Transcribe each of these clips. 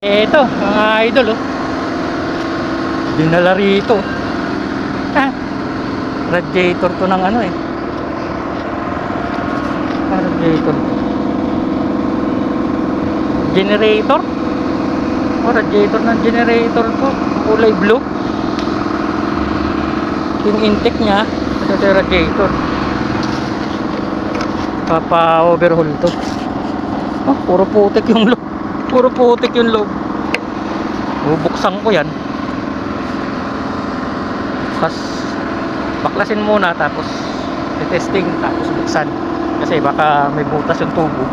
Eto, mga idol oh. Dinala rito. Ah, radiator to ng ano eh. Ah, radiator to. Generator? Oh, radiator ng generator to. Kulay blue. Yung intake niya, ito yung radiator. Papa-overhaul to. Oh, puro putik yung loob. Puro putik yung loob. Bubuksan ko yan. Tapos, baklasin muna tapos testing tapos buksan. Kasi baka may butas yung tubo.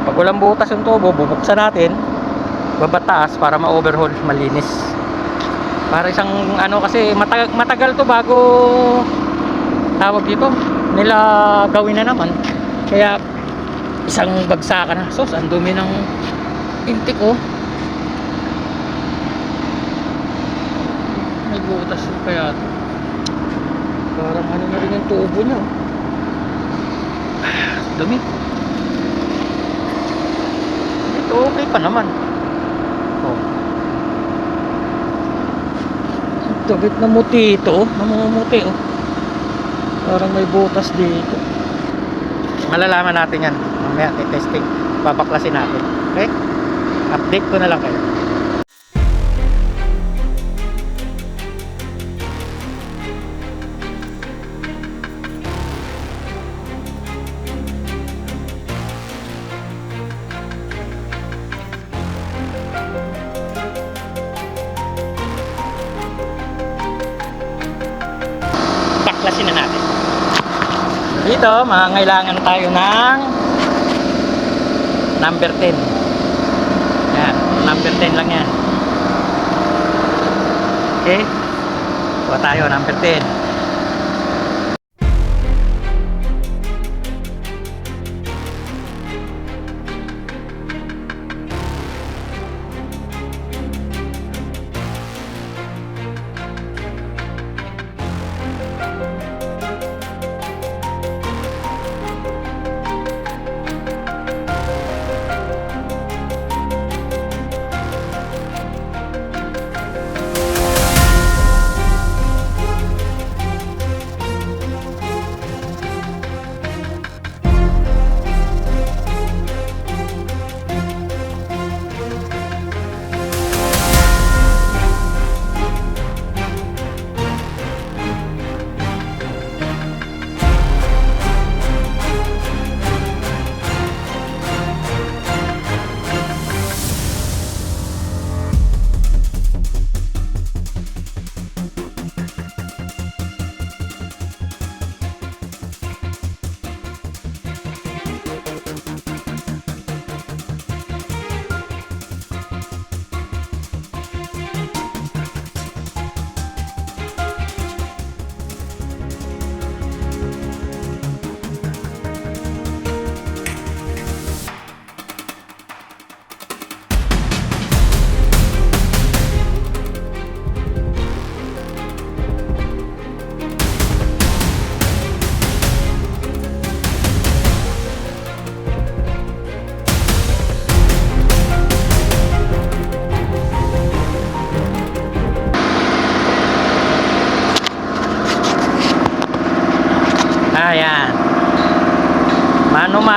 Kapag walang butas yung tubo, bubuksan natin. Babataas para ma-overhaul, malinis. Para isang ano kasi matagal, matagal to bago tawag dito nila gawin na naman. Kaya isang bagsakan na. Sos, ang dumi ng intik oh. May butas kaya to. Parang ano na rin yung tubo niya. Ah, dumi. Ito okay pa naman. Oh. Dagit na muti ito oh. Namumuti oh. Parang may butas dito. Malalaman natin yan. Mamaya testing. Babaklasin natin. Okay? Update ko na lang kayo. Baklasin na natin. Dito, mangailangan tayo ng number 10. Yan, number 10 lang yan. Okay? Kuha tayo, number 10.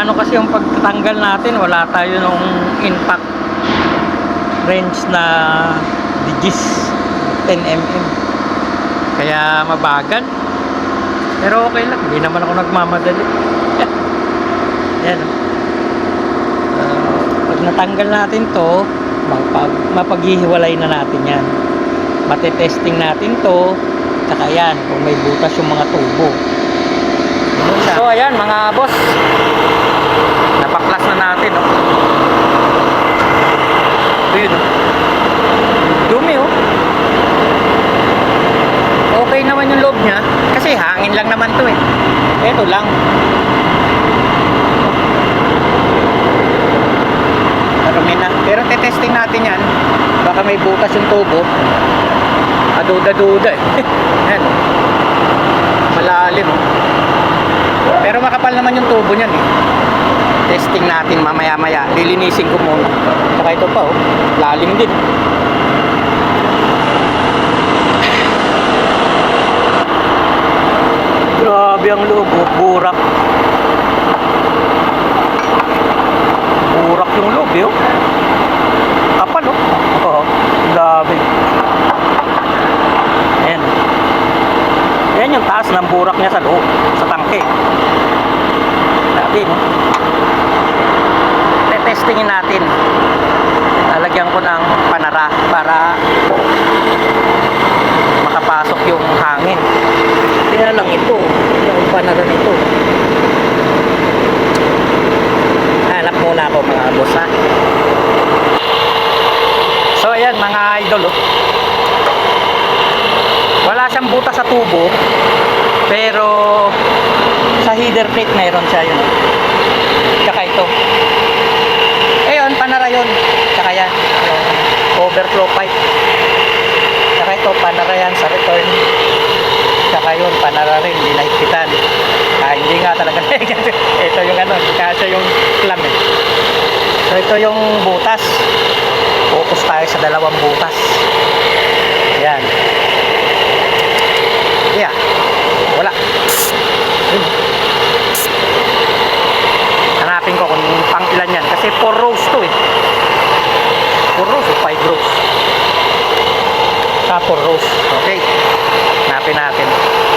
Mano-mano kasi yung pagtanggal natin, wala tayo nung impact range na digis 10 mm. Kaya mabagal. Pero okay lang, hindi naman ako nagmamadali. Yan. Uh, pag natanggal natin to, mapag, mapaghihiwalay na natin yan. Matetesting natin to, saka yan, kung may butas yung mga tubo. So ayan mga boss. Napaklas na natin oh. Ito yun oh. Dumi oh. Okay naman yung loob niya kasi hangin lang naman to eh. Ito lang. Marumi na. Pero tetesting natin yan. Baka may butas yung tubo. Aduda-duda eh. Yan. Malalim oh. Pero makapal naman yung tubo niyan eh. Testing natin mamaya-maya. Lilinisin ko muna. Saka ito pa, oh. Lalim din. Grabe ang loob, oh. Burak. Burak yung loob, eh, oh. Kapal, oh. Oo, grabe. Ayan. Yan yung taas ng burak niya sa loob, sa tangke. Grabe, no? Tetestingin natin. Lalagyan ko ng panara para makapasok yung hangin. Kaya lang ito, yung panara nito. Hanap muna ako mga boss ha. So ayan mga idol oh. Wala siyang butas sa tubo pero sa header plate meron siya yun. Tsaka ito. Yun. Tsaka yan. yung Overflow pipe. Tsaka ito, panara yan sa return. Tsaka yun, panara rin, dinahigpitan. Ah, hindi nga talaga. ito yung ano, kasi yung clam eh. So ito yung butas. Focus tayo sa dalawang butas. Yan. Yeah. Wala. Yun. Hanapin ko kung pang ilan yan. Kasi 4 rows to eh. 4 rows o 5 rows. Ah, 4 rows. Okay. Hanapin natin.